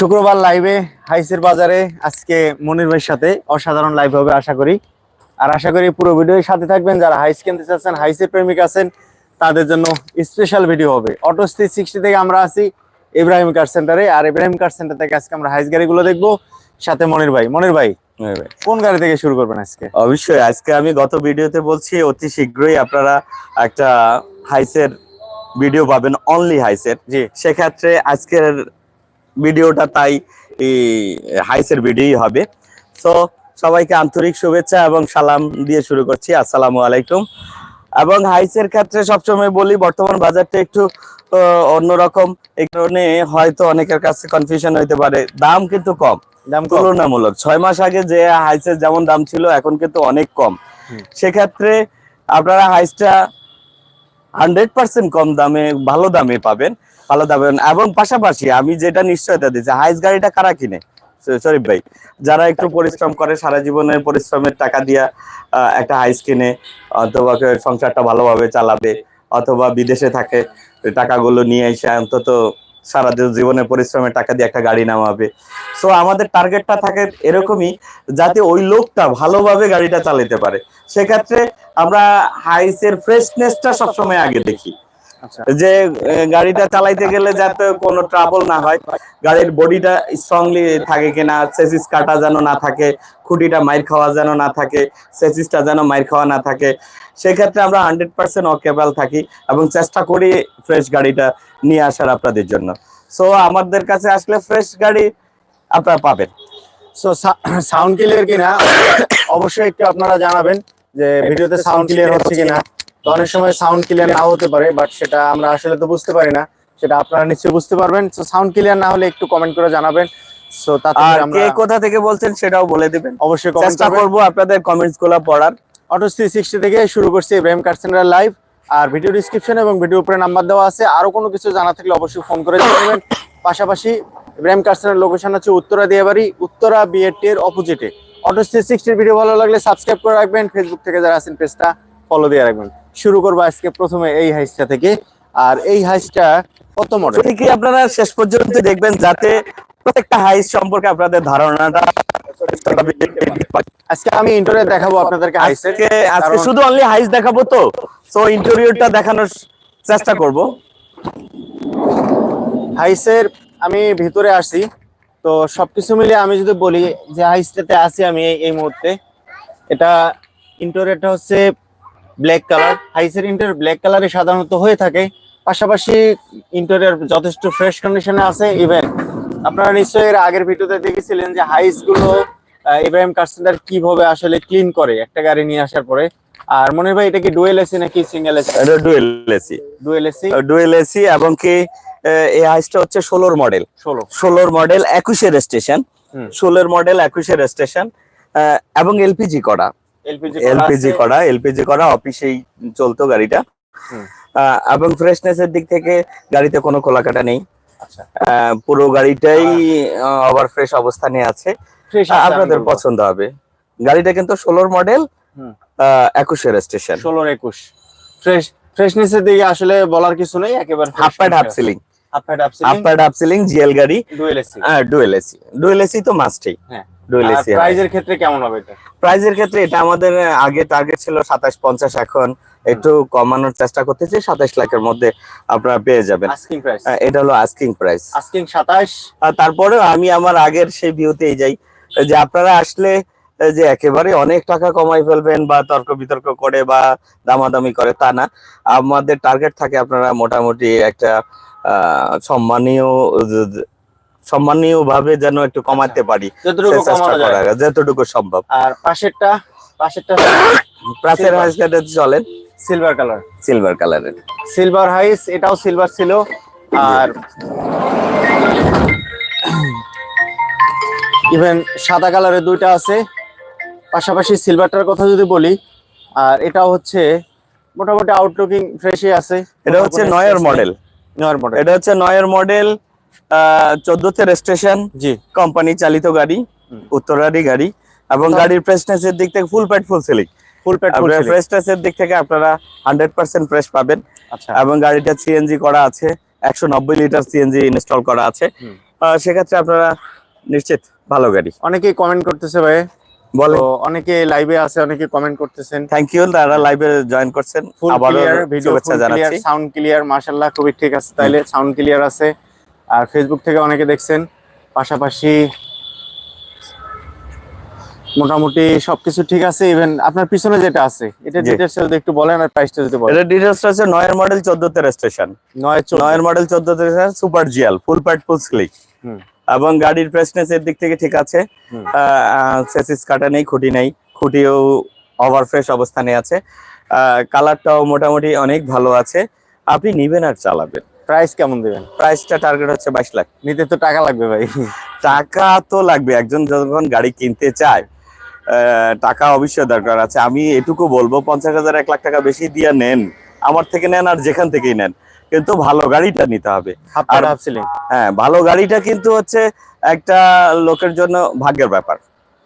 শুক্রবার লাইভে হাইসের বাজারে আজকে মনির ভাইয়ের সাথে অসাধারণ লাইভ হবে আশা করি। আর আশা করি পুরো ভিডিওর সাথে থাকবেন যারা হাইস কিনতে চাচ্ছেন হাইসের প্রেমিক আছেন তাদের জন্য স্পেশাল ভিডিও হবে। অটো থ্রি সিক্সটি থেকে আমরা আছি ইব্রাহিম কার সেন্টারে আর ইব্রাহিম কার সেন্টার থেকে আজকে আমরা হাইস গাড়িগুলো দেখব সাথে মনির ভাই। মনির ভাই কোন গাড়ি থেকে শুরু করবেন আজকে? অবশ্যই আজকে আমি গত ভিডিওতে বলছি অতি শীঘ্রই আপনারা একটা হাইসের ভিডিও পাবেন অনলি হাইসের। জি। সেক্ষেত্রে আজকের ভিডিওটা তাই এই হাইসের ভিডিওই হবে। তো সবাইকে আন্তরিক শুভেচ্ছা এবং সালাম দিয়ে শুরু করছি। আসসালামু আলাইকুম। এবং হাইসের ক্ষেত্রে সবসময় বলি বর্তমান বাজারটা একটু অন্যরকম। এই কারণে হয়তো অনেকের কাছে কনফিউশন হইতে পারে। দাম কিন্তু কম। দাম তুলনামূলক। ছয় মাস আগে যে হাইসের যেমন দাম ছিল এখন কিন্তু অনেক কম। সেক্ষেত্রে আপনারা হাইসটা হান্ড্রেড পার্সেন্ট কম দামে ভালো দামে পাবেন। ভালো দামে এবং পাশাপাশি আমি যেটা নিশ্চয়তা দিচ্ছি হাইস গাড়িটা কারা কিনে? শরীফ ভাই যারা একটু পরিশ্রম করে সারা জীবনের পরিশ্রমের টাকা দিয়া একটা হাইস কিনে অথবা সংসারটা ভালোভাবে চালাবে অথবা বিদেশে থাকে টাকাগুলো নিয়ে এসে অন্তত সারা জীবনের পরিশ্রমের টাকা দিয়ে একটা গাড়ি নামাবে। সো আমাদের টার্গেটটা থাকে এরকমই যাতে ওই লোকটা ভালোভাবে গাড়িটা চালাতে পারে। সেক্ষেত্রে আমরা হাইসের ফ্রেশনেসটা সবসময় আগে দেখি। যে গাড়িটা চালাইতে গেলে যাতে কোনো ট্রাবল না হয় গাড়ির বডিটা স্ট্রংলি থাকে কিনা সেসিস কাটা যেন না থাকে খুঁটিটা মাইর খাওয়া যেন না থাকে সেসিসটা যেন মাইর খাওয়া না থাকে সেক্ষেত্রে আমরা হান্ড্রেড পার্সেন্ট অকেবল থাকি এবং চেষ্টা করি ফ্রেশ গাড়িটা নিয়ে আসার আপনাদের জন্য। সো আমাদের কাছে আসলে ফ্রেশ গাড়ি আপনারা পাবেন। সো সাউন্ড ক্লিয়ার কিনা? অবশ্যই একটু আপনারা জানাবেন যে ভিডিওতে সাউন্ড ক্লিয়ার হচ্ছে কিনা? তো অনেক সময় সাউন্ড ক্লিয়ার না হতে পারে বাট সেটা আমরা আসলে তো বুঝতে পারি না। সেটা আপনারা নিশ্চয়ই বুঝতে পারবেন। সো সাউন্ড ক্লিয়ার না হলে একটু কমেন্ট করে জানাবেন। সো তাতে আর আমরা কে কোথা থেকে বলছেন সেটাও বলে দিবেন। অবশ্যই কমেন্ট চেষ্টা করব আপনাদের কমেন্টসগুলো পড়ার। অটো থ্রি সিক্সটি থেকে শুরু করছি ইব্রাহিম কার সেন্টার লাইভ আর ভিডিও ডিসক্রিপশন এবং ভিডিও উপরে নাম্বার দেওয়া আছে। আরও কোনো কিছু জানা থাকলে অবশ্যই ফোন করে জানাবেন। পাশাপাশি ইব্রাহিম কার লোকেশন হচ্ছে উত্তরা দিয়াবাড়ি উত্তরা বিএটি এর অপোজিটে অটো থ্রি সিক্সটির ভিডিও ভালো লাগলে সাবস্ক্রাইব করে রাখবেন। ফেসবুক থেকে যারা আছেন পেজটা ফলো দিয়ে রাখবেন। শুরু করব আজকে প্রথমে এই হাইসটা থেকে। আর এই হাইসটা কত মডেল ঠিক আপনারা শেষ পর্যন্ত দেখবেন যাতে প্রত্যেকটা হাইস সম্পর্কে আপনাদের ধারণাটা আজকে আমি দেখাবো আপনাদেরকে হাইসের। আজকে আজকে শুধু অনলি হাইস দেখাবো তো। সো ইন্টেরিয়রটা দেখানোর চেষ্টা করব। হাইসের আমি ভিতরে আসি। তো সবকিছু মিলে আমি যদি বলি যে হাইসটাতে আছি আমি এই- এই মুহূর্তে। এটা ইন্টোরিয়রটা হচ্ছে ব্ল্যাক কালার হাইসের ইন্টোরিয়র ব্ল্যাক কালারে সাধারণত হয়ে থাকে। পাশাপাশি ইন্টোরিয়র যথেষ্ট ফ্রেশ কন্ডিশনে আছে ইভেন আপনারা নিশ্চয়ই এর আগের ভিডিওতে দেখেছিলেন যে হাইসগুলো ইব্রাহিম কার্সেন্টার কীভাবে আসলে ক্লিন করে একটা গাড়ি নিয়ে আসার পরে। আর মনে ভাই এটা কি ডুয়েল এসি নাকি সিঙ্গেল এসি এটা dual AC dual AC dual AC এবং কি এই হাইসটা হচ্ছে ষোলোর মডেল ষোলো। ষোলোর মডেল একুশের স্টেশন। ষোলোর মডেল একুশের স্টেশন এবং এলপিজি করা। এলপিজি করা এলপিজি করা অফিসেই চলতো গাড়িটা। এবং ফ্রেশনেস এর দিক থেকে গাড়িতে কোনো খোলাকাটা নেই। আচ্ছা। পুরো গাড়িটাই ওভার ফ্রেশ অবস্থানে আছে। আপনাদের পছন্দ হবে। গাড়িটা কিন্তু ষোলোর মডেল। একুশের স্টেশন ষোলোর একুশ। ফ্রেশ ফ্রেশনেসের দিকে আসলে বলার কিছু নেই একেবারে half pad half ceiling half pad half half pad half ceiling GL গাড়ি। Dual AC dual AC dual AC তো মাস্টই হ্যাঁ। আর প্রাইজের ক্ষেত্রে কেমন হবে এটা? প্রাইজের ক্ষেত্রে এটা আমাদের আগে টার্গেট ছিল সাতাশ পঞ্চাশ এখন একটু কমানোর চেষ্টা করতেছি সাতাশ লাখের মধ্যে আপনারা পেয়ে যাবেন। আস্কিং প্রাইস এটা হলো আস্কিং প্রাইস আস্কিং 27 আর তারপরে আমি আমার আগের সেই ভিউতেই যাই। যে আপনারা আসলে যে একেবারে অনেক টাকা কমাই ফেলবেন বা তর্ক বিতর্ক করে বা দামাদামি করে তা না। আমাদের টার্গেট থাকে আপনারা মোটামুটি একটা আহ, সম্মানীয় সম্মানীয় ভাবে যেন একটু কমাতে পারি। চেষ্টা করা যতটুকু সম্ভব। আর পাশেরটা পাশেরটা প্রাচের. হাইস চলেন। সিলভার কালার সিলভার কালারের সিলভার হাইস এটাও সিলভার ছিল। আর ইভেন সাদা কালারের দুইটা আছে। পাশাপাশি সিলভারটার কথা যদি বলি আর এটাও হচ্ছে মোটামুটি আউটলুকিং ফ্রেশই আছে। এটা হচ্ছে নয়ের মডেল নয়ের মডেল এটা হচ্ছে নয়ের মডেল চোদ্দতে রেজিস্ট্রেশন জি। কোম্পানি চালিত গাড়ি। উত্তরারি গাড়ি এবং গাড়ির ফ্রেশনেস এর দিক থেকে full pad full ceiling full freshness এর দিক থেকে আপনারা হান্ড্রেড পার্সেন্ট ফ্রেশ পাবেন। আচ্ছা। এবং গাড়িটা সিএনজি করা আছে একশো নব্বই লিটার সিএনজি ইনস্টল করা আছে। সেক্ষেত্রে আপনারা নিশ্চিত ভালো গাড়ি। অনেকেই কমেন্ট করতেছে ভাই। বলে অনেকে লাইভে আছে অনেকে কমেন্ট করতেছেন। থ্যাংক ইউ তারা লাইভে জয়েন করছেন। Full clear video clear sound clear মাশাআল্লাহ খুবই ঠিক আছে। তাইলে সাউন্ড ক্লিয়ার আছে। আর ফেসবুক থেকে অনেকে দেখছেন। পাশাপাশি মোটামুটি সবকিছু ঠিক আছে। ইভেন আপনার পিছনে যেটা আছে এটা। ডিটেইলস যদি একটু বলেন আর প্রাইসটা যদি বলেন। এটা ডিটেলস আছে নয়ের মডেল চোদ্দতে রেজিস্ট্রেশন নয় চোদ্দ। নয়ের model চোদ্দতে registration super GL full pad full sleek হুম। এবং গাড়ির ফ্রেশনেস এর দিক থেকে ঠিক আছে। সেসিস কাটা নেই খুঁটি নেই। খুঁটিও ওভার ফ্রেশ অবস্থানে আছে। কালারটাও মোটামুটি অনেক ভালো আছে। আপনি নিবেন আর চালাবেন। প্রাইস কেমন দিবেন? প্রাইসটা টার্গেট হচ্ছে বাইশ লাখ। নিতে তো টাকা লাগবে ভাই। টাকা তো লাগবে। একজন যখন গাড়ি কিনতে চায় টাকা অবশ্যই দরকার আছে। আমি এটুকু বলব পঞ্চাশ হাজার এক লাখ টাকা বেশি দিয়ে নেন। আমার থেকে নেন আর যেখান থেকেই নেন। কিন্তু ভালো গাড়িটা নিতে হবে। হাফ আর- হ্যাঁ ভালো গাড়িটা কিন্তু হচ্ছে একটা লোকের জন্য ভাগ্যের ব্যাপার।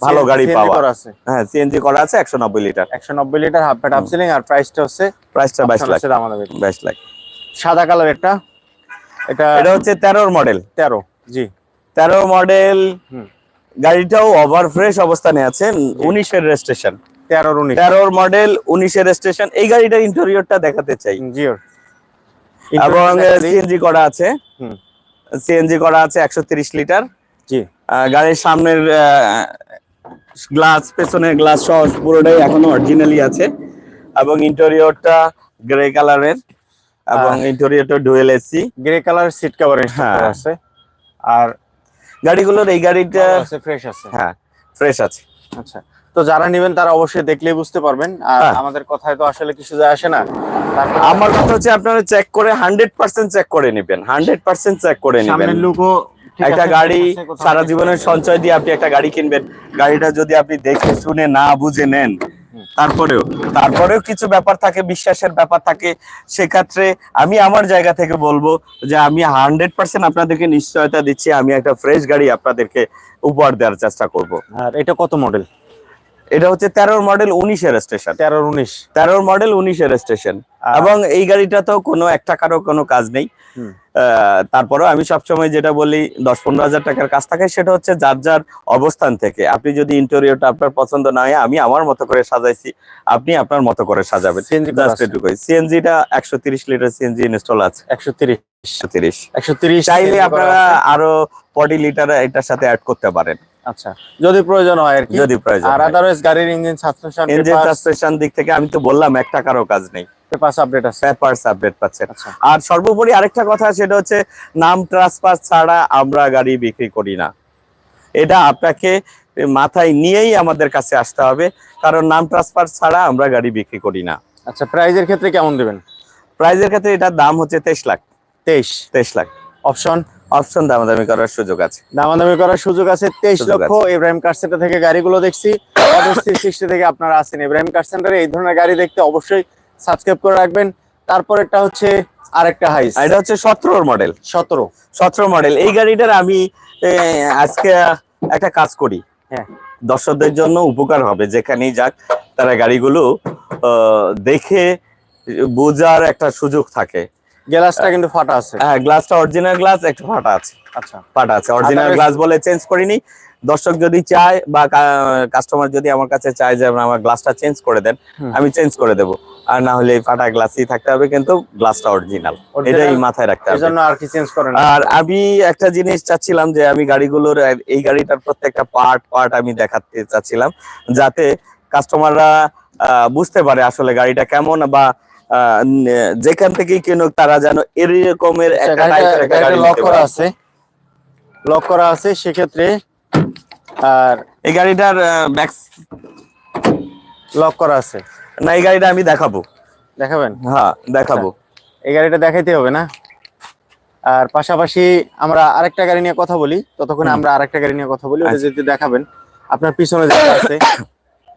ভালো গাড়ি পাওয়া। আছে। হ্যাঁ সিএনজি করা আছে একশো নব্বই লিটার। একশো নব্বই litre half pad half ceiling আর প্রাইসটা হচ্ছে প্রাইসটা বাইশ লাখ। সরাসরি আমাদের বেশি। বাইশ লাখ। সাদা কালার একটা। এটা এটা হচ্ছে তেরোর মডেল তেরো জি। তেরো মডেল। গাড়িটাও ওভার ফ্রেশ অবস্থানে আছে উনিশের রেজিস্ট্রেশন তেরোর উনিশ। তেরোর মডেল উনিশের রেজিস্ট্রেশন এই গাড়িটার ইন্টেরিয়রটা দেখাতে চাই। জিওর এবং সিএনজি করা আছে। হুম। সিএনজি করা আছে একশো তিরিশ লিটার। জি। গাড়ির সামনের গ্লাস পেছনের গ্লাস সহ পুরোটাই এখনও অরিজিনালি আছে। এবং ইন্টেরিয়রটা গ্রে কালারের এবং। ইন্টেরিয়রটা dual AC grey colour seat cover. আছে আর গাড়িগুলোর এই গাড়িটা আছে ফ্রেশ আছে হ্যাঁ ফ্রেশ আছে আচ্ছা তো যারা নেবেন তারা অবশ্যই দেখলেই বুঝতে পারবেন আর হ্যাঁ। আমাদের কথায় তো আসলে কিছু যায় আসে না আমার কথা হচ্ছে আপনারা চেক করে হান্ড্রেড পার্সেন্ট চেক করে নেবেন হান্ড্রেড পার্সেন্ট চেক করে নেবেন সামনের লুকও একটা গাড়ি সারা জীবনের সঞ্চয় দিয়ে আপনি একটা গাড়ি কিনবেন গাড়িটা যদি আপনি দেখে শুনে না বুঝে নেন। তারপরেও? তারপরেও কিছু ব্যাপার থাকে বিশ্বাসের ব্যাপার থাকে। সেক্ষেত্রে আমি আমার জায়গা থেকে বলব যে আমি হান্ড্রেড পার্সেন্ট আপনাদেরকে নিশ্চয়তা দিচ্ছি। আমি একটা ফ্রেশ গাড়ি আপনাদেরকে উপহার দেওয়ার চেষ্টা করব। আর এটা কত মডেল এটা হচ্ছে তেরোর মডেল উনিশের স্টেশন তেরোর উনিশ। তেরোর মডেল উনিশের স্টেশন এবং এই গাড়িটাতেও কোনো এক টাকারও কোনো কাজ নেই। তারপরেও আমি সবসময় যেটা বলি দশ পনেরো হাজার টাকার কাজ থাকে সেটা হচ্ছে যার যার অবস্থান থেকে। আপনি যদি ইন্টেরিয়রটা আপনার পছন্দ না হয় আমি আমার মতো করে সাজাইছি আপনি আপনার মতো করে সাজাবেন। করা সিএনজিটা একশো তিরিশ লিটার সিএনজি ইনস্টল আছে। একশো তিরিশ। একশো তিরিশ। একশো তিরিশ চাইলে আপনারা আরও ফর্টি লিটার এটার সাথে অ্যাড করতে পারেন। আচ্ছা যদি প্রয়োজন হয় আর যদি প্রয়োজন আর আদারওয়াইজ গাড়ির ইঞ্জিন সাসপেনশন ইঞ্জিন সাসপেনশন দিক থেকে আমি তো বললাম এক টাকারও কাজ নেই। পেপারস আপডেট আছে। পেপারস আপডেট পাচ্ছেন। আচ্ছা। আর সর্বোপরি আরেকটা কথা সেটা হচ্ছে নাম ট্রান্সফার ছাড়া আমরা গাড়ি বিক্রি করি না। এটা আপনাকে মাথায় নিয়েই আমাদের কাছে আসতে হবে কারণ নাম ট্রান্সফার ছাড়া আমরা গাড়ি বিক্রি করি না। আচ্ছা প্রাইজের ক্ষেত্রে কেমন দিবেন? প্রাইজের ক্ষেত্রে এটার দাম হচ্ছে তেইশ লাখ। তেইশ। তেইশ লাখ। অপশন অপশন দামাদামি করার সুযোগ আছে। দামাদামি করার সুযোগ আছে। তেইশ লক্ষ ইব্রাহিম কার সেন্টার থেকে গাড়িগুলো দেখছি। সিক্সটি থেকে আপনারা আসেন ইব্রাহিম কার সেন্টারে এই ধরনের গাড়ি দেখতে অবশ্যই সাবস্ক্রাইব করে রাখবেন। তারপরেরটা হচ্ছে আরেকটা হাইস এটা হচ্ছে সতেরোর মডেল সতেরো। সতেরো মডেল এই গাড়িটার আমি আজকে একটা কাজ করি। হ্যাঁ। দর্শকদের জন্য উপকার হবে। যেখানেই যাক তারা গাড়িগুলো আহ, দেখে বোঝার একটা সুযোগ থাকে। গ্লাসটা কিন্তু ফাটা আছে। হ্যাঁ গ্লাসটা অরিজিনাল গ্লাস একটু ফাটা আছে। আচ্ছা। ফাটা আছে। অরিজিনাল গ্লাস বলে চেঞ্জ করিনি। দর্শক যদি চায় বা কাস্টমার যদি আমার কাছে চায় যে আমার গ্লাসটা চেঞ্জ করে দেন আমি চেঞ্জ করে দেব। আর না হলে ফাটা গ্লাসই থাকতে হবে কিন্তু গ্লাসটা অরিজিনাল এটাই মাথায় রাখতে হবে। জন্য আর কি চেঞ্জ করেন না। আর আমি একটা জিনিস চাচ্ছিলাম যে আমি গাড়িগুলোর এই গাড়িটার প্রত্যেকটা পার্ট পার্ট আমি দেখাতে চাচ্ছিলাম যাতে কাস্টমাররা বুঝতে পারে আসলে গাড়িটা কেমন বা যেখান থেকে কিনুক তারা যেন এরকমের আচ্ছা, একটা লক করা আছে। লক করা আছে সেক্ষেত্রে আর এই গাড়িটার ব্যাক লক করা আছে। না এই গাড়িটা আমি দেখাবো। দেখাবেন? হ্যাঁ দেখাবো। এই গাড়িটা দেখাইতে হবে না? আর পাশাপাশি আমরা আরেকটা গাড়ি নিয়ে কথা বলি। ততক্ষণে আমরা আরেকটা গাড়ি নিয়ে কথা বলি ওটা আচ্ছা। যদি দেখাবেন। আপনার পিছনে যেটা আছে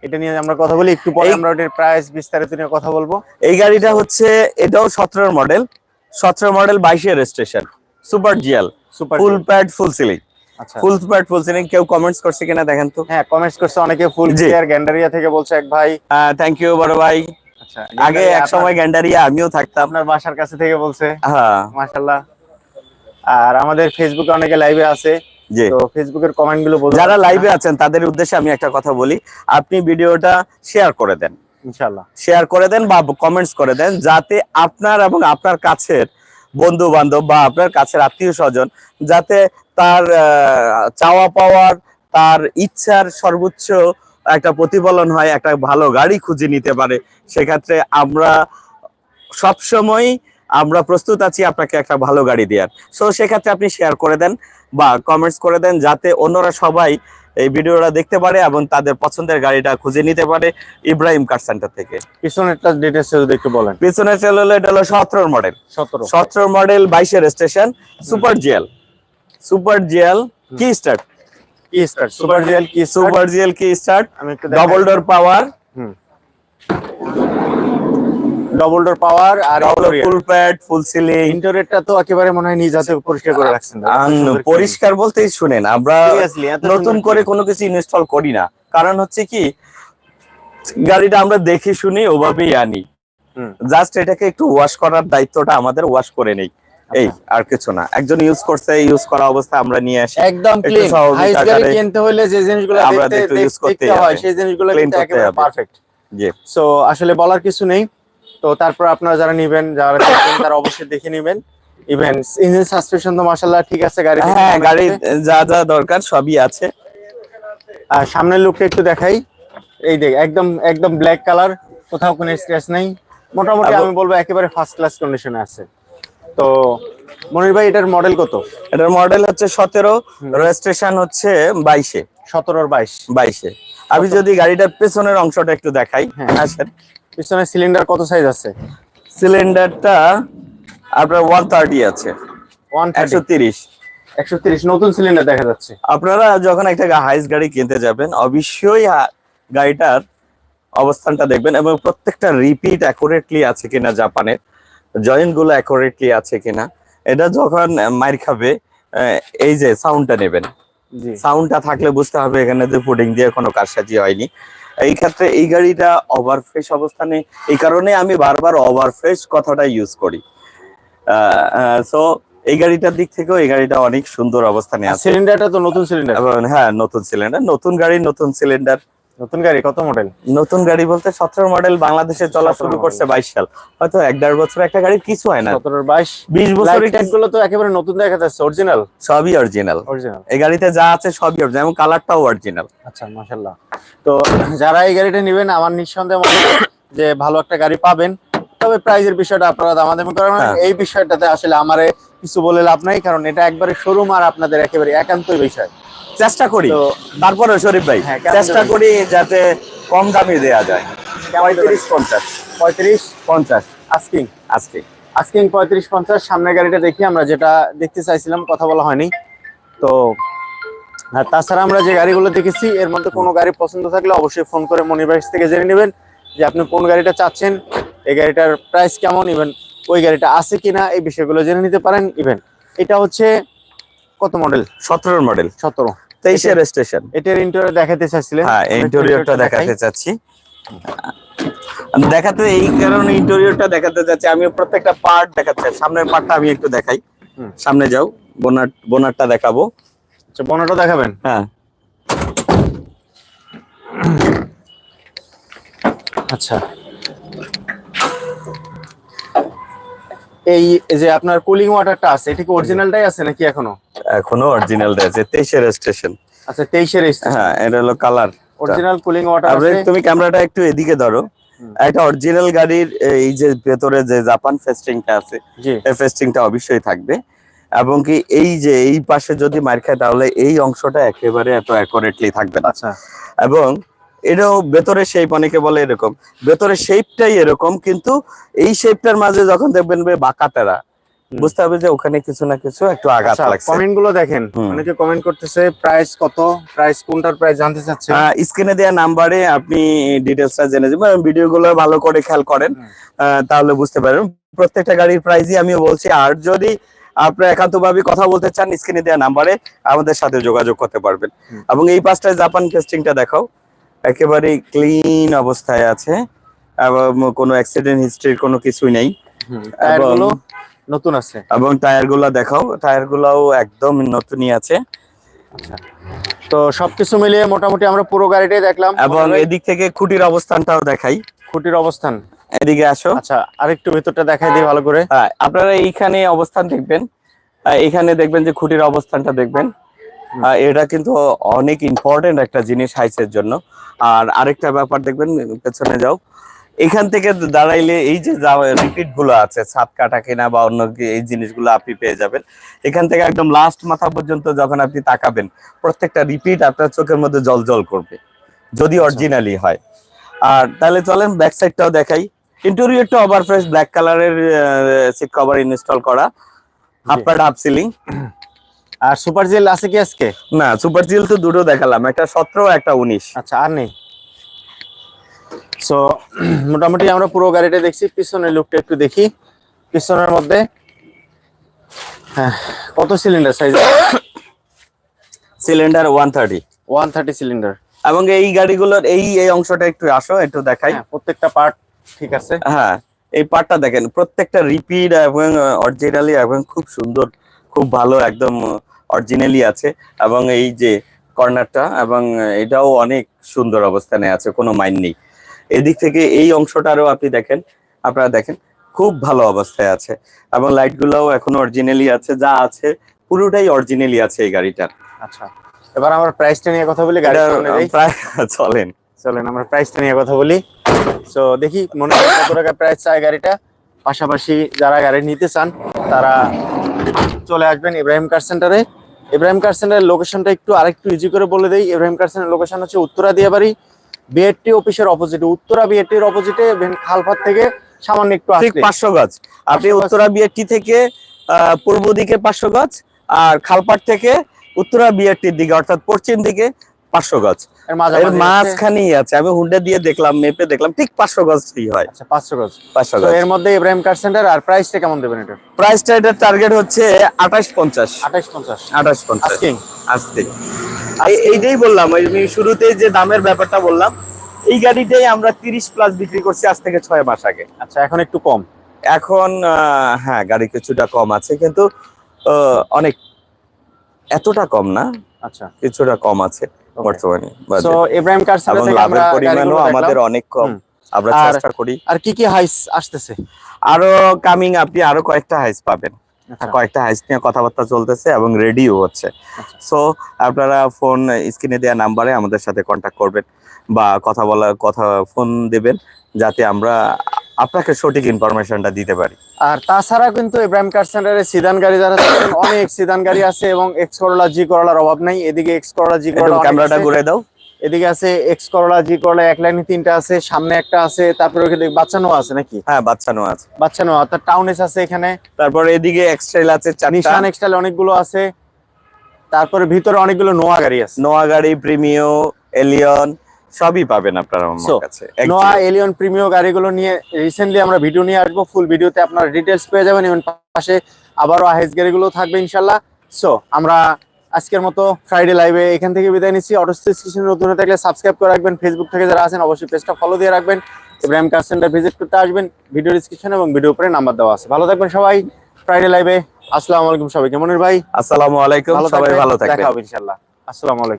এটা নিয়ে আমরা কথা বলি একটু পরে আমরা ওটার প্রাইস বিস্তারিত নিয়ে কথা বলব। এই গাড়িটা হচ্ছে এটাও সতেরোর মডেল সতেরো মডেল বাইশের registration super GL super full pad full ceiling আচ্ছা। ফুল প্যাড ফুল সিলিং কেউ কমেন্টস করছে কিনা দেখেন তো। হ্যাঁ কমেন্টস করছে অনেকে ফুল। ক্লিয়ার গ্যান্ডারিয়া থেকে বলছে এক ভাই। থ্যাংক ইউ বড় ভাই। আচ্ছা আগে এক সময় গ্যান্ডারিয়া আমিও থাকতাম। আপনার বাসার কাছে থেকে বলছে। হ্যাঁ। মাশাআল্লাহ। আর আমাদের ফেসবুকে অনেকে লাইভে আছে। তো ফেসবুকের কমেন্টগুলো যারা। লাইভে আছেন তাদের উদ্দেশ্যে আমি একটা কথা বলি। আপনি ভিডিওটা শেয়ার করে দেন। ইনশাল্লাহ শেয়ার করে দেন বা কমেন্টস করে দেন যাতে আপনার এবং আপনার কাছের বন্ধু বান্ধব বা আপনার কাছের আত্মীয় স্বজন যাতে তার চাওয়া পাওয়ার তার ইচ্ছার সর্বোচ্চ একটা প্রতিফলন হয় একটা ভালো গাড়ি খুঁজে নিতে পারে। সেক্ষেত্রে আমরা সবসময় আমরা প্রস্তুত আছি আপনাকে একটা ভালো গাড়ি দেওয়ার। সো সেক্ষেত্রে আপনি শেয়ার করে দেন। বা কমেন্টস করে দেন যাতে অন্যরা সবাই এই ভিডিওটা দেখতে পারে এবং তাদের পছন্দের গাড়িটা খুঁজে নিতে পারে ইব্রাহিম কার সেন্টার থেকে। পিছনেরটা ডিটেলস যদি একটু বলেন। পিছনে চলে হলো এটা হলো সতেরো মডেল সতেরো। সতেরো মডেল বাইশের station super GL super GL কি স্টার্ট কি স্টার্ট সুপার জিএল কি সুপার জিএল কি start double door power double door power আর ফুল প্যাড ফুল সিলিং ইন্টারিয়রটা তো একেবারে মনে হয় নিজ হাতে পরিষ্কার করে রাখছেন। পরিষ্কার বলতেই শুনেন আমরা নতুন করে কোনো কিছু ইনস্টল করি না। কারণ হচ্ছে কি গাড়িটা আমরা দেখে শুনি ওভাবেই আনি। জাস্ট এটাকে একটু ওয়াশ করার দায়িত্বটা আমাদের ওয়াশ করে নেই। এই আচ্ছা। আর কিছু না। একজন ইউজ করছে ইউজ করা অবস্থা আমরা নিয়ে আসি। একদম ক্লিন হাইস গাড়ি কিনতে হলে যে জিনিসগুলো আমরা দেখতে করতেই দেখতে হয় সেই জিনিসগুলো কিন্তু একেবারে পারফেক্ট জি। সো আসলে বলার কিছু নেই। তো তারপর আপনারা যারা নিবেন যারা তারা অবশ্যই দেখে নিবেন। ইভেন ইঞ্জিন সাসপেনশন তো মাশাআল্লাহ ঠিক আছে গাড়ি হ্যাঁ গাড়ি যা যা দরকার সবই আছে। আর সামনের লুকটা একটু দেখাই। এই দেখ একদম একদম ব্ল্যাক কালার কোথাও কোনো স্ক্র্যাচ নেই। মোটামুটি আমি বলব একেবারে ফার্স্ট ক্লাস কন্ডিশনে আছে। তো মনির ভাই এটার মডেল কত? এটার মডেল হচ্ছে সতেরো রেজিস্ট্রেশন হচ্ছে বাইশে। সতেরো আর বাইশ। বাইশে। আমি যদি গাড়িটার পেছনের অংশটা একটু দেখাই। হ্যাঁ। আসেন পিছনে সিলিন্ডার কত সাইজ আছে? সিলিন্ডারটা আপনার ওয়ান থার্টি আছে। ওয়ান একশো তিরিশ। একশো তিরিশ নতুন সিলিন্ডার দেখা যাচ্ছে। আপনারা যখন একটা হাইস গাড়ি কিনতে যাবেন অবশ্যই গাড়িটার অবস্থানটা দেখবেন এবং প্রত্যেকটা রিপিট অ্যাকুরেটলি আছে কিনা জাপানের জয়েন্টগুলো অ্যাকুরেটলি আছে কিনা। এটা যখন মাইর খাবে এই যে সাউন্ডটা নেবেন। সাউন্ডটা থাকলে বুঝতে হবে এখানে যে ফুডিং দিয়ে কোনো কারসাজি হয়নি। এই ক্ষেত্রে এই গাড়িটা ওভার ফ্রেশ অবস্থানে এই কারণে আমি বারবার ওভার ফ্রেশ কথাটা ইউজ করি। সো এই গাড়িটার দিক থেকেও এই গাড়িটা অনেক সুন্দর অবস্থানে আছে। সিলিন্ডারটা তো নতুন সিলিন্ডার হ্যাঁ নতুন সিলিন্ডার নতুন গাড়ি নতুন সিলিন্ডার নতুন গাড়ি কত মডেল নতুন গাড়ি বলতে সতেরো মডেল বাংলাদেশে চলা শুরু করছে বাইশ সাল। হয়তো এক দেড় বছর একটা গাড়ির কিছু হয় না। সতেরোর বাইশ। বিশ বছরগুলো তো একেবারে নতুন দেখা যাচ্ছে অরিজিনাল সবই অরিজিনাল অরিজিনাল এই গাড়িতে যা আছে সবই অরিজিনাল এবং কালারটাও অরিজিনাল আচ্ছা মাশাল্লাহ তো যারা এই গাড়িটা নেবেন আমার নিঃসন্দেহে মনে হয় যে ভালো একটা গাড়ি পাবেন। তবে প্রাইজের বিষয়টা আপনারা আমাদের না। হ্যাঁ। এই বিষয়টাতে আসলে আমারে কিছু বলে লাভ নাই কারণ এটা একবারে শোরুম আর আপনাদের একেবারে একান্তই বিষয়। চেষ্টা করি। তারপরে শরীফ ভাই হ্যাঁ, চেষ্টা করি যাতে কম দামে দেওয়া যায়। পঁয়ত্রিশ পঞ্চাশ। পঁয়ত্রিশ? পঞ্চাশ। আস্কিং। আজকে আস্কিং পঁয়ত্রিশ পঞ্চাশ সামনের গাড়িটা দেখি আমরা যেটা দেখতে চাইছিলাম কথা বলা হয়নি। তো আর তাছাড়া আমরা যে গাড়িগুলো দেখেছি এর মধ্যে কোনো গাড়ি পছন্দ থাকলে অবশ্যই ফোন করে মনিবাইস থেকে জেনে নেবেন যে আপনি কোন গাড়িটা চাচ্ছেন এই গাড়িটার প্রাইস কেমন ইভেন ওই গাড়িটা আছে কিনা এই বিষয়গুলো জেনে নিতে পারেন ইভেন এটা হচ্ছে কত মডেল সতেরোর মডেল সতেরো। তেইশের স্টেশন এটার ইন্টেরিয়র দেখাতে চাইছিলেন হ্যাঁ ইন্টেরিয়রটা দেখাতে চাচ্ছি। দেখাতে এই কারণে ইন্টেরিয়রটা দেখাতে চাচ্ছি। আমি প্রত্যেকটা পার্ট দেখাতে চাই সামনের পার্টটা আমি একটু দেখাই। সামনে যাও বোনার বোনারটা দেখাবো। আচ্ছা বনাটা দেখাবেন? হ্যাঁ। আচ্ছা। এই যে আপনার কুলিং ওয়াটারটা আছে এটা কি অরিজিনালটাই আছে নাকি এখনও? এখনও অরিজিনাল আছে তেইশের স্টেশন আচ্ছা তেইশের হ্যাঁ এটা হলো কালার অরিজিনাল কুলিং ওয়াটার আছে। তুমি ক্যামেরাটা একটু এদিকে ধরো। একটা অরিজিনাল গাড়ির এই যে ভেতরে যে জাপান ফেস্টিংটা আছে এই ফেস্টিংটা অবশ্যই থাকবে। এবং কি এই যে এই পাশে যদি মার খায় তাহলে এই অংশটা একেবারে এত অ্যাকুরেটলি থাকবে না। আচ্ছা। এবং এটাও ভেতরে শেপ অনেকে বলে এরকম। ভেতরে শেপটাই এরকম কিন্তু এই শেপটার মাঝে যখন দেখবেন বাঁকাতেরা। বুঝতে হবে যে ওখানে কিছু না কিছু একটু আঘাত আচ্ছা লাগছে। কমেন্টগুলো দেখেন। অনেকে কমেন্ট করতেছে প্রাইস কত? প্রাইস কোনটার প্রাইস জানতে চাচ্ছে স্ক্রিনে দেওয়া নাম্বারে আপনি ডিটেলসটা জেনে যাবেন ভিডিও গুলো ভালো করে খেয়াল করেন। তাহলে বুঝতে পারবেন। প্রত্যেকটা গাড়ির প্রাইসই আমি বলছি। আর যদি আপনারা একান্তভাবে কথা বলতে চান স্ক্রিনে দেওয়া নাম্বারে আমাদের সাথে যোগাযোগ করতে পারবেন। এবং এই পাঁচটায় জাপান টেস্টিংটা দেখাও। একেবারে ক্লিন অবস্থায় আছে। এবং কোনো অ্যাক্সিডেন্ট হিস্ট্রির কোনো কিছুই নেই। নতুন আছে। এবং টায়ারগুলা দেখাও টায়ার গুলাও একদম নতুনই আছে। তো সবকিছু মিলিয়ে মোটামুটি আমরা পুরো গাড়িটাই দেখলাম। এবং এদিক থেকে খুঁটির অবস্থানটাও দেখাই। খুঁটির অবস্থান। এদিকে আসো। আচ্ছা আরেকটু ভেতরটা দেখাই দিই ভালো করে। হ্যাঁ, আপনারা এইখানে অবস্থান দেখবেন। এখানে দেখবেন যে খুঁটির অবস্থানটা দেখবেন। এটা কিন্তু অনেক ইম্পর্টেন্ট একটা জিনিস হাইসের জন্য। আর আরেকটা ব্যাপার দেখবেন পেছনে যাও। এখান থেকে দাঁড়াইলে এই যে রিপিটগুলো আছে ছাদ কাটা কিনা বা অন্য এই জিনিসগুলো আপনি পেয়ে যাবেন। এখান থেকে একদম লাস্ট মাথা পর্যন্ত যখন আপনি তাকাবেন প্রত্যেকটা রিপিট আপনার চোখের মধ্যে জল জল করবে যদি অরিজিনালি হয়। আর তাহলে চলেন ব্যাক সাইডটাও দেখাই। ইন্টেরিয়রটা ওভার ফ্রেশ ব্ল্যাক কালারের সিট কভার ইনস্টল করা। হাফ প্যাড হাফ সিলিং আর সুপার জেল আছে কি আজকে? না সুপার জিল তো দুটো দেখালাম একটা সতেরো একটা উনিশ। আচ্ছা আর নেই? সো মোটামুটি আমরা পুরো গাড়িটা দেখছি পিছনের লুকটা একটু দেখি। পিছনের মধ্যে হ্যাঁ কত cylinder size cylinder one thirty one thirty cylinder এবং এই গাড়িগুলোর এই এই অংশটা একটু আসো একটু দেখাই। হ্যাঁ প্রত্যেকটা পার্ট ঠিক আছে। হ্যাঁ এই পার্টটা দেখেন প্রত্যেকটা রিপিট এবং অরিজিনালি এবং খুব সুন্দর খুব ভালো একদম অরিজিনালি আছে। এবং এই যে কর্নারটা এবং এটাও অনেক সুন্দর অবস্থানে আছে কোনো মাইন নেই। এদিক থেকে এই অংশটারও আপনি দেখেন আপনারা দেখেন খুব ভালো অবস্থায় আছে। এবং লাইটগুলোও এখন অরিজিনালি আছে যা আছে পুরোটাই অরিজিনালি আছে এই গাড়িটার। আচ্ছা এবার আমরা প্রাইসটা নিয়ে কথা বলি গাড়ি এটার প্রায় চলেন। চলেন আমরা প্রাইসটা নিয়ে কথা বলি। সো দেখি মনে হয় কত টাকা প্রাইস চায় গাড়িটা। পাশাপাশি যারা গাড়ি নিতে চান তারা চলে আসবেন ইব্রাহিম কার সেন্টারে ইব্রাহিম কার সেন্টারের লোকেশনটা একটু আরেকটু ইজি করে বলে দেই। ইব্রাহিম কার সেন্টারের লোকেশন হচ্ছে উত্তরা দিয়াবাড়ি বিএডটি অফিসের অপোজিটে উত্তরা বিএটির অপোজিটে খালপাত থেকে সামান্য একটু ঠিক পাঁচশো গাছ। আপনি উত্তরা বিএটি থেকে আহ, পূর্ব দিকে পাঁচশো গাছ আর খালপাট থেকে উত্তরা বিএটির দিকে অর্থাৎ পশ্চিম দিকে পাঁচশো গজ এর মাঝখানেই আছে। আমি হুন্ডা দিয়ে দেখলাম মেপে দেখলাম ঠিক পাঁচশো গজই হয়। আচ্ছা পাঁচশো গজ। পাঁচশো গজ। এর মধ্যে ইব্রাহিম কার সেন্টার আর প্রাইসটা কেমন দেবেন এটা প্রাইসটা এটার টার্গেট হচ্ছে আঠাশ পঞ্চাশ। আঠাইশ পঞ্চাশ। আঠাশ পঞ্চাশ। এইটাই বললাম আমি শুরুতেই যে দামের ব্যাপারটা বললাম এই গাড়িটাই আমরা তিরিশ প্লাস বিক্রি করছি আজ থেকে ছয় মাস আগে। আচ্ছা এখন একটু কম। এখন হ্যাঁ গাড়ি কিছুটা কম আছে কিন্তু অনেক এতটা কম না? আচ্ছা। কিছুটা কম আছে. বর্তমানে সো ইব্রাহিম কার থেকে আমরা লাভের পরিমাণও আমাদের অনেক কম। আমরা চেষ্টা করি। আর কি কি হাইস আসতেছে? আরও কামিং আপনি আরও কয়েকটা হাইস পাবেন। আচ্ছা। কয়েকটা হাইস নিয়ে কথাবার্তা চলতেছে এবং রেডিও হচ্ছে। আচ্ছা। সো আপনারা ফোন স্ক্রিনে দেওয়া নাম্বারে আমাদের সাথে কন্ট্যাক্ট করবেন বা কথা বলার কথা ফোন দেবেন যাতে আমরা আপনাকে সঠিক ইনফরমেশনটা দিতে পারি। আর তাছাড়া কিন্তু ইব্রাহিম কার সেন্টারে সিদান গাড়ি যারা অনেক সিদান গাড়ি আছে এবং এক্স করোলা জি করলার অভাব নাই। এদিকে এক্স করলা জি করোলা ক্যামেরাটা ঘুরে দাও। এদিকে আছে এক্স করোলা জি করলা এক লাইনে তিনটা আছে সামনে একটা আছে তারপরে ওখানে বাচ্চানো আছে নাকি? হ্যাঁ বাচ্চানো আছে। বাচ্চানো অর্থাৎ টাউন এস আছে এখানে। তারপর এদিকে এক্সট্রেল আছে নিশান এক্সটাইল অনেকগুলো আছে। তারপরে ভিতরে অনেকগুলো নোয়া গাড়ি আছে। নোয়া গাড়ি প্রিমিও এলিয়ন সবই পাবেন আপনারা আমার কাছে। নোয়া এলিয়ন প্রিমিয় গাড়িগুলো নিয়ে রিসেন্টলি আমরা ভিডিও নিয়ে আসব ফুল ভিডিওতে আপনারা ডিটেলস পেয়ে যাবেন এবং পাশে আবারও আহেজ গাড়িগুলো থাকবে ইনশাল্লাহ সো আমরা আজকের মতো ফ্রাইডে লাইভে এখান থেকে বিদায় নিচ্ছি। অটোস্টেস কিছু নতুন থাকলে সাবস্ক্রাইব করে রাখবেন। ফেসবুক থেকে যারা আছেন অবশ্যই পেজটা ফলো দিয়ে রাখবেন। ইব্রাহিম কার সেন্টার ভিজিট করতে আসবেন। ভিডিও ডিসক্রিপশন এবং ভিডিও উপরে নাম্বার দেওয়া আছে। ভালো থাকবেন সবাই। ফ্রাইডে লাইভে আসসালামু আলাইকুম সবাইকে। মনির ভাই আসসালামু আলাইকুম। সবাই ভালো থাকবেন। দেখা হবে ইনশাল্লাহ আসসালামু আলাইকুম।